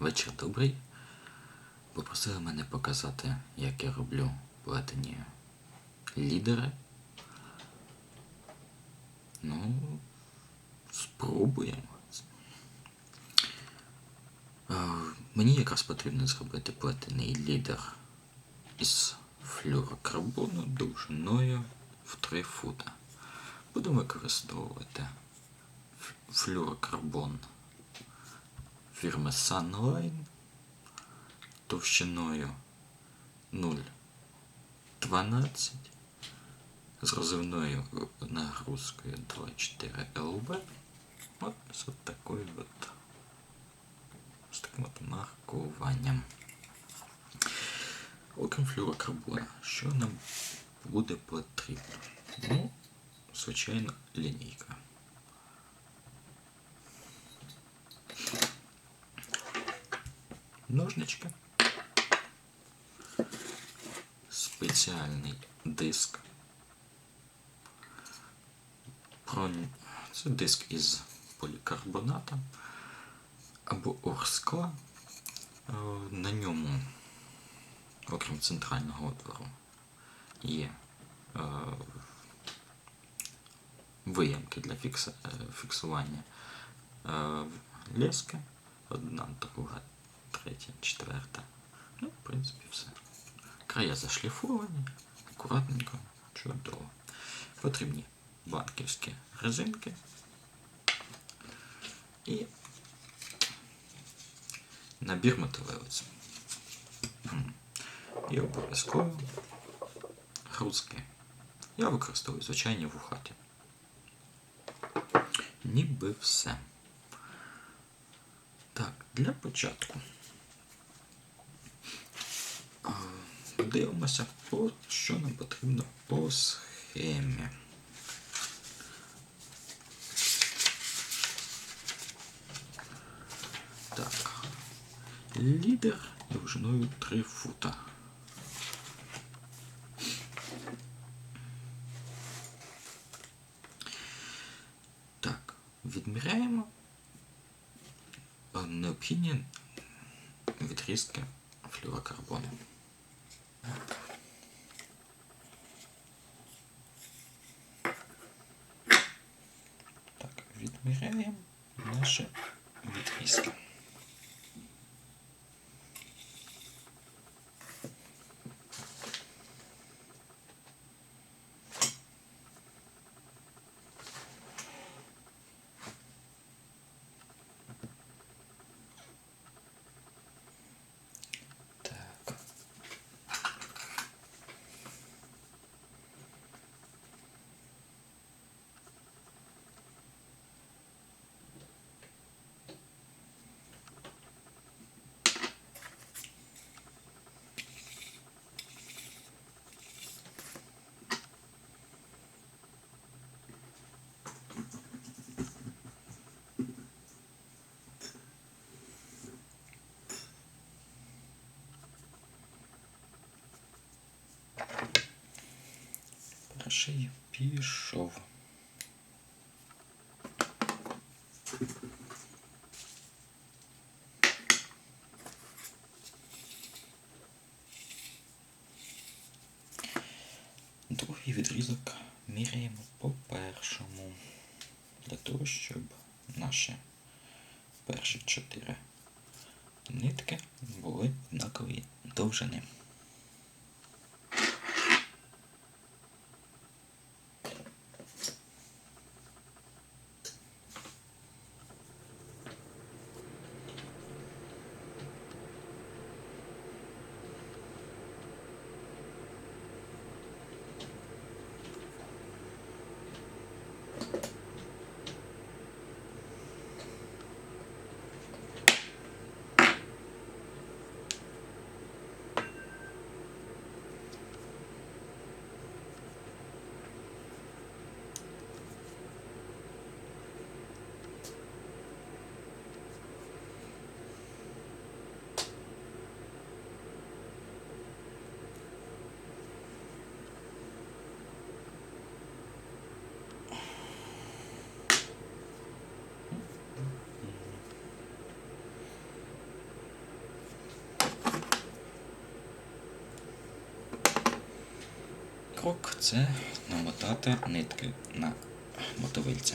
Вечір добрий. Попросили мене показати, як я роблю плетені лідери. Ну, спробуємо. Мені якраз потрібно зробити плетений лідер із флюрокарбону довжиною в 3 фута. Буду використовувати флюрокарбон фірми Sunline товщиною 0,12 з розривною нагрузкою 2,4 ЛБ. От з от такою от з таким от маркуванням. Окрім флюрокарбона, що нам буде потрібно? Ну, звичайно, лінійка. Ножнички. Спеціальний диск. Це диск із полікарбоната або орскла. Е, На ньому, окрім центрального отвору, є е, виямки для е, фіксування лески. Одна, друга, третя, четверта. Ну, в принципі, все. Края зашліфовані, акуратненько, чудово. Потрібні банківські резинки і набір мотовилиць. М. І обов'язково грузки. Я використовую звичайні вухаті. Ніби все. Так, для початку. Дивимося, по, що нам потрібно по схемі. Так. Лідер довжиною 3 фута. Так, відміряємо необхідні відрізки флюрокарбону. Так, відміряємо наші відрізки. Перший пішов. Другий відрізок міряємо по першому, для того, щоб наші перші чотири нитки були однакові довжини. Крок це намотати нитки на мотовильця.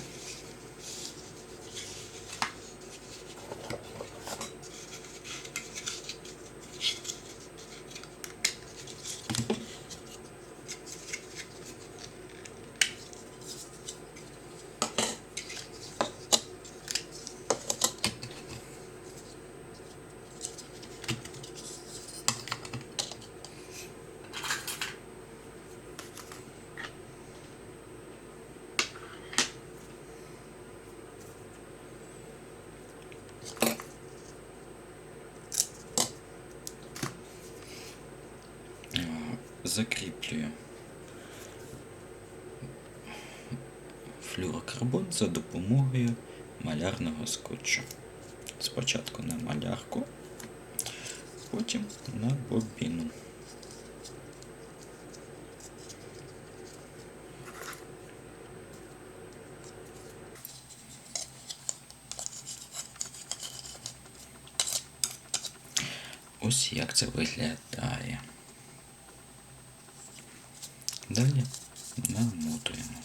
Е, Закріплюю флюрокарбон за допомогою малярного скотчу. Спочатку на малярку, потім на бобіну. Ось як це виглядає. Далі намотуємо.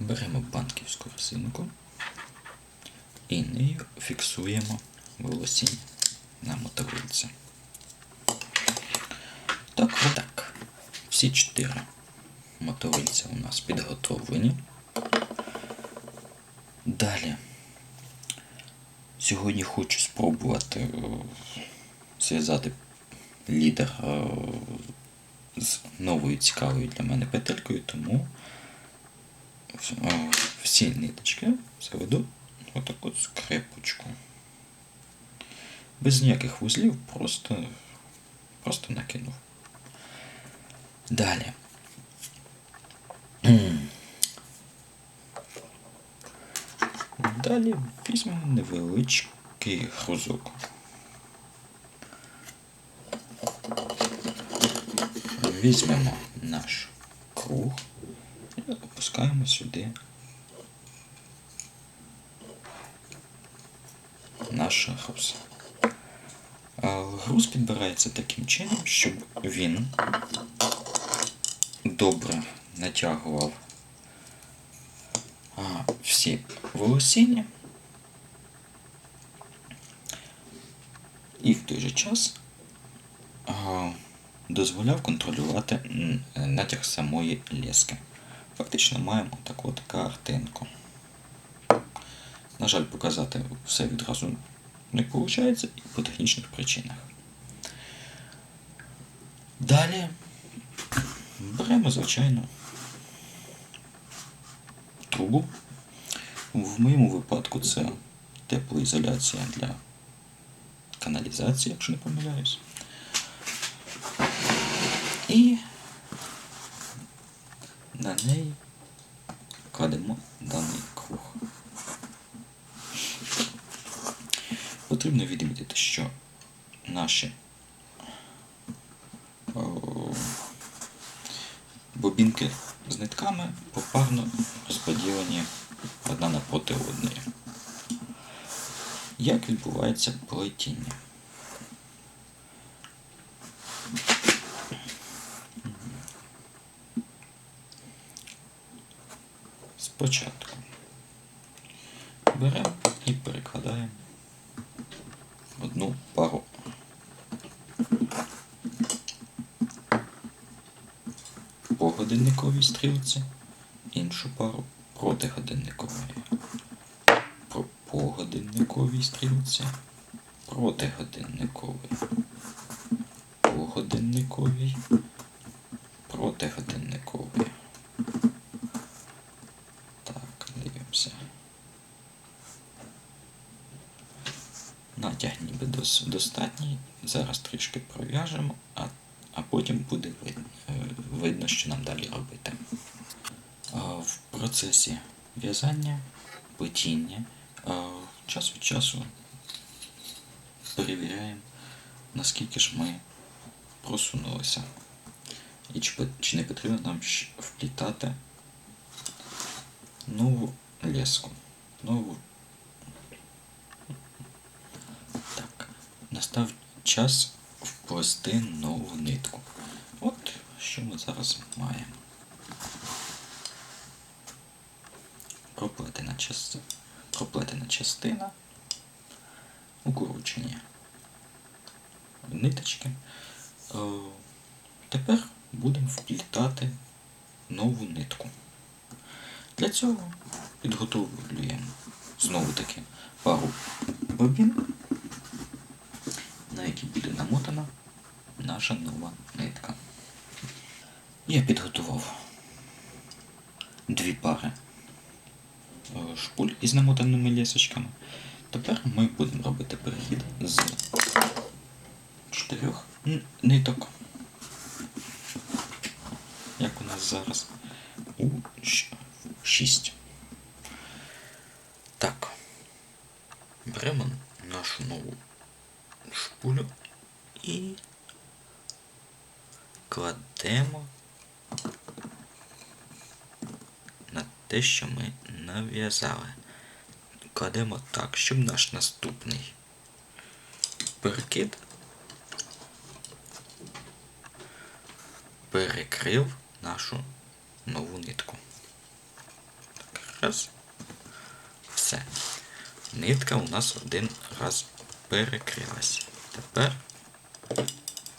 Беремо банківську резинку і нею фіксуємо волосінь на мотовильці. Так, отак. Всі чотири мотовильця у нас підготовлені. Далі. Сьогодні хочу спробувати е, зв'язати лідер е, з новою цікавою для мене петелькою, тому е, всі ниточки заведу отаку скрепочку. Без ніяких вузлів, просто, просто накинув. Далі. Далі візьмемо невеличкий грузок. Візьмемо наш круг і опускаємо сюди наш груз. Груз підбирається таким чином, щоб він добре натягував всі волосіння і в той же час дозволяв контролювати натяг самої лески. Фактично маємо таку от картинку. На жаль, показати все відразу не виходить і по технічних причинах. Далі беремо, звичайно, трубу. В моєму випадку це теплоізоляція для каналізації, якщо не помиляюсь. І на неї кладемо даний круг. Потрібно відмітити, що наші бобінки з нитками попарно розподілені одна напроти одної. Як відбувається плетіння? Спочатку беремо і перекладаємо одну пару по годинниковій стрілці, іншу пару проти годинникової. Про- По годинниковій стрілці, проти годинникової. По годинниковій, проти годинникової. Так, дивимося. Натяг ніби достатній. Зараз трішки пров'яжемо, а, а потім буде видно, видно, що нам далі робити. Процесі в'язання, плетіння час від часу перевіряємо, наскільки ж ми просунулися. І чи не потрібно нам вплітати нову леску. Нову. Так. Настав час вплести нову нитку. От що ми зараз маємо. Проплетена частина. Проплетена частина. Укорочення. Ниточки. Е, Тепер будемо вплітати нову нитку. Для цього підготовлюємо знову таки пару бобін, на які буде намотана наша нова нитка. Я підготував дві пари шпуль із намотаними лісочками. Тепер ми будемо робити перехід з чотирьох ниток, як у нас зараз, у шість. Так. Беремо нашу нову шпулю і кладемо на те, що ми нав'язали. Кладемо так, щоб наш наступний перекид перекрив нашу нову нитку. Так, раз. Все. Нитка у нас один раз перекрилася. Тепер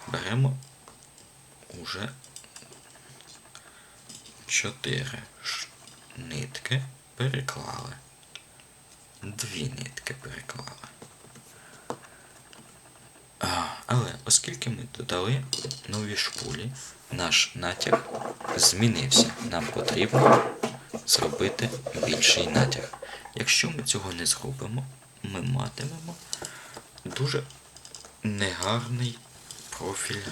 беремо уже чотири нитки переклали. Дві нитки переклали. А, але оскільки ми додали нові шпулі, наш натяг змінився. Нам потрібно зробити більший натяг. Якщо ми цього не зробимо, ми матимемо дуже негарний профіль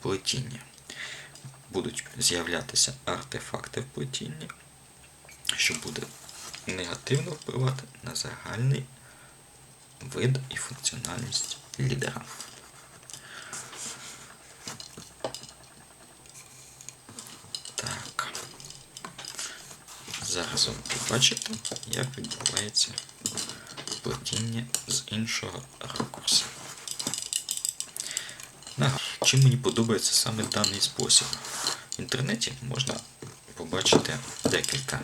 плетіння. Будуть з'являтися артефакти в плетінні, що буде негативно впливати на загальний вид і функціональність лідера. Так. Зараз ви побачите, як відбувається плетіння з іншого ракурсу. Чим мені подобається саме даний спосіб? В інтернеті можна побачити декілька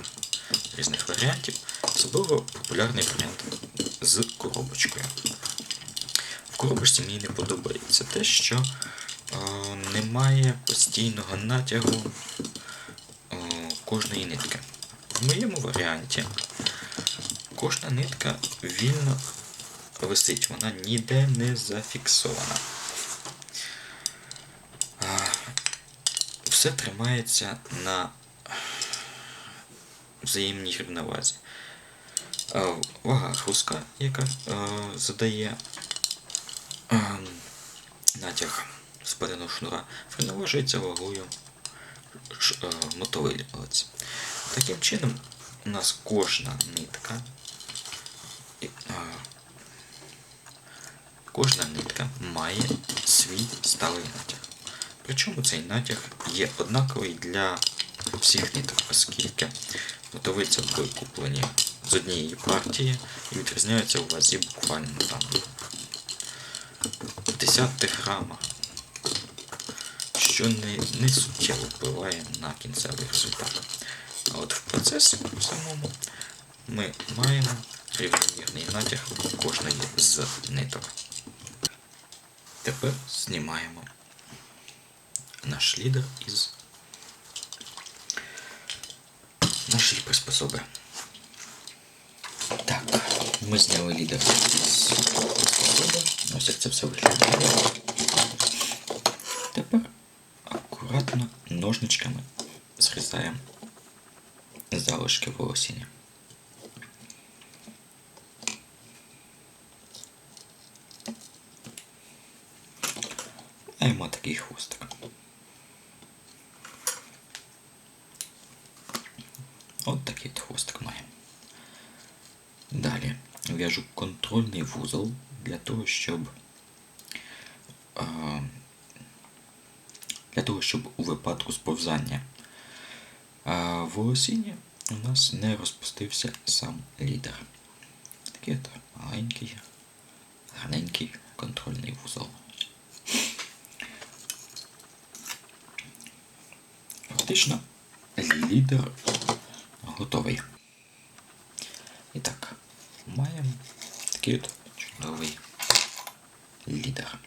різних варіантів. Особливо популярний варіант з коробочкою. В коробочці мені не подобається те, що е, немає постійного натягу е, кожної нитки. В моєму варіанті кожна нитка вільно висить, вона ніде не зафіксована. Все тримається на взаємній рівновазі. Е, Вага грузка, яка е, задає е, натяг спареного шнура, врівноважується вагою мотовилиць. Таким чином, у нас кожна нитка, кожна нитка має свій сталий натяг. Причому цей натяг є однаковий для всіх ниток, оскільки мотовильця були куплені з однієї партії і відрізняються у вазі буквально там в десятих грамах, що не, не суттєво впливає на кінцевий результат. А от в процесі самому ми маємо рівномірний натяг кожної з ниток. Тепер знімаємо наш лідер із нашої приспособи. Так, ми зняли лідер із приспособи. Ось як це все виглядає. Тепер акуратно ножничками зрізаємо залишки волосіння. Маємо такий хвостик. От такий от хвостик маємо. Далі в'яжу контрольний вузол для того, щоб для того, щоб у випадку сповзання волосіння у нас не розпустився сам лідер. Такий от маленький, гарненький контрольний вузол. Фактично, лідер готовий. І так, маємо такий чудовий лідер.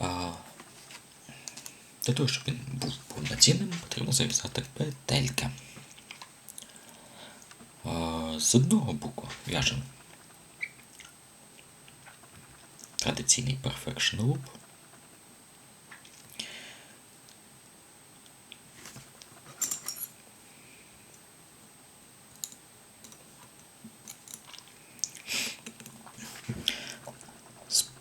А, для того, щоб він був повноцінним, потрібно зав'язати петельки. З одного боку в'яжемо традиційний Perfection Loop.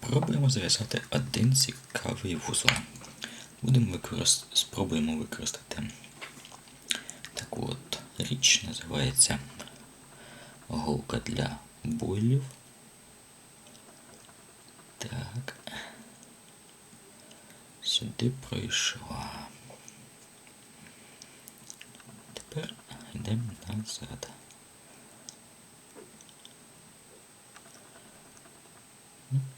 Спробуємо зав'язати один цікавий вузол. Будемо використ... Спробуємо використати таку от річ, називається голка для бойлів. Так. Сюди пройшла. Тепер йдемо назад.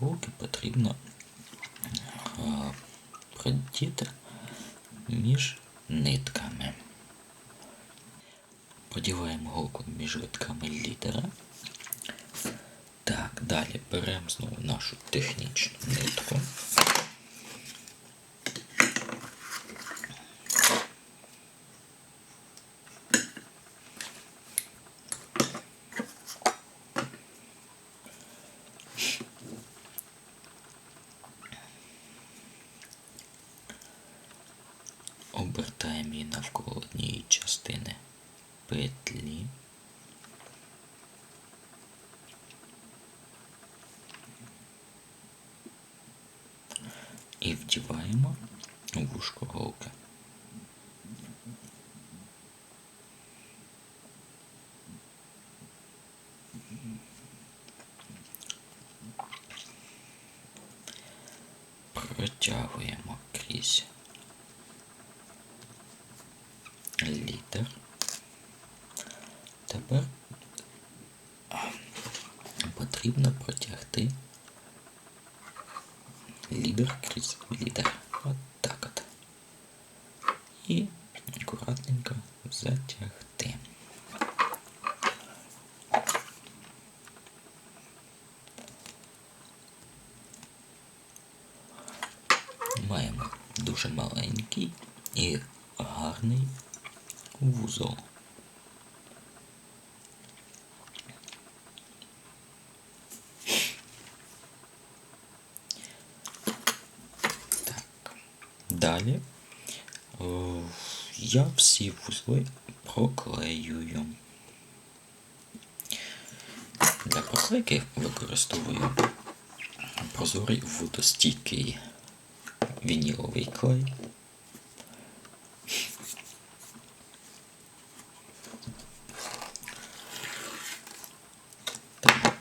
голки потрібно е, продіти між нитками. Подіваємо голку між витками лідера. Так, далі беремо знову нашу технічну нитку. Навколо однієї частини петлі. І вдіваємо вушко голки. Протягуємо крізь літер. Тепер потрібно протягти лідер крізь лідер. От так от. І акуратненько затягти. Маємо дуже маленький і гарний вузол. Так. Далі я всі вузли проклеюю. Для проклейки використовую прозорий водостійкий вініловий клей. Так.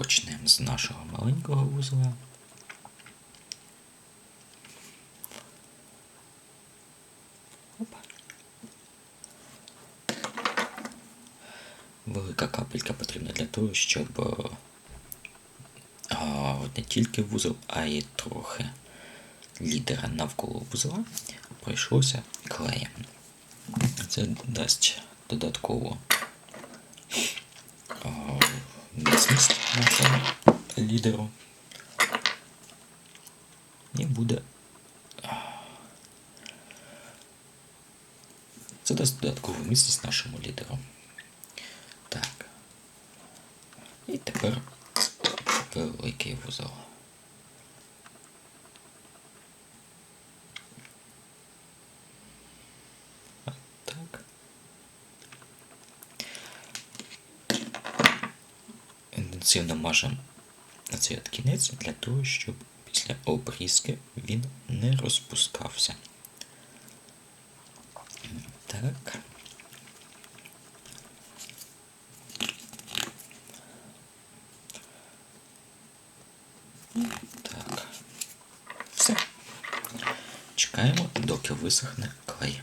Почнемо з нашого маленького вузла. Велика капелька потрібна для того, щоб е, а, не тільки вузол, а й трохи лідера навколо вузла пройшлося клеєм. Це дасть додатково міцність на цьому лідеру. І буде. Це дасть додаткову міцність нашому лідеру. Так, І тепер великий вузол. Так. Інтенсивно мажемо на цей кінець для того, щоб після обрізки він не розпускався. Так. Так. Все. Чекаємо, доки висохне клей.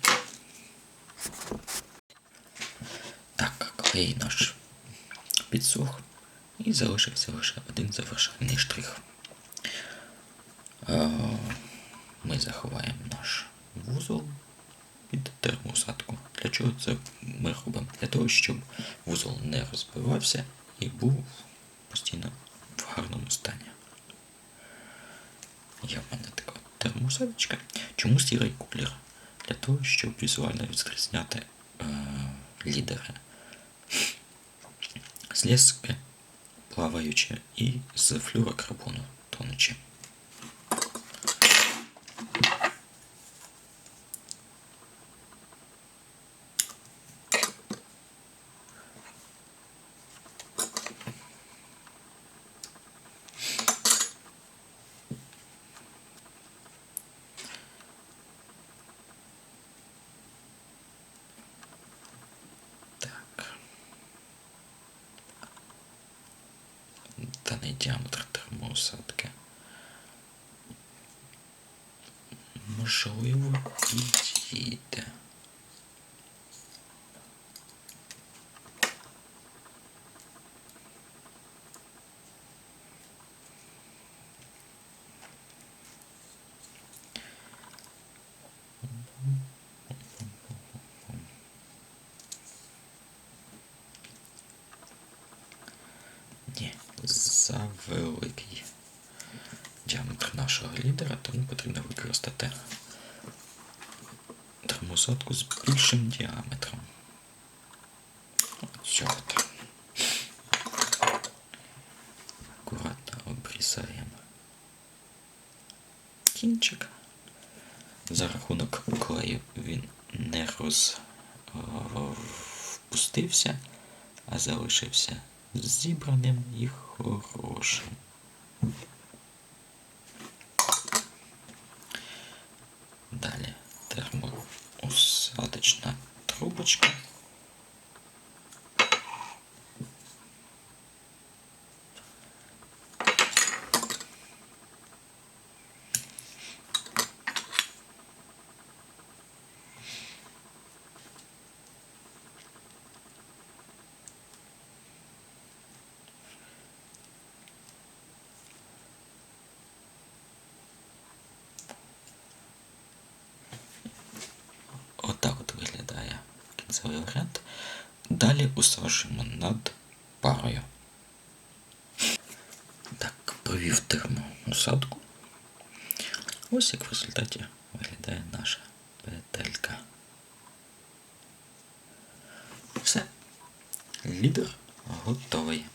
Так, клей наш підсох. І залишився лише один завершальний штрих. Е, Ми заховаємо наш вузол під термоусадку. Для чого це ми робимо? Для того, щоб вузол не розбивався і був постійно в гарному стані. Є в мене така термоусадочка. Чому сірий кулер? Для того, щоб візуально відрізняти е, лідери з лески плаваючі і з флюрокарбону тонучі. Так. Даний діаметр термоусадки. Можливо, підійде. Ні, завеликий діаметр нашого лідера, тому потрібно використати термосадку з більшим діаметром. От. Акуратно обрізаємо кінчик. За рахунок клею він не розпустився, а залишився зібраним і хорошим. Далі термоусадочна трубочка. Отак от виглядає кінцевий варіант. Далі усаджуємо над парою. Так, провів термоусадку. Ось як в результаті виглядає наша петелька. Все. Лідер готовий.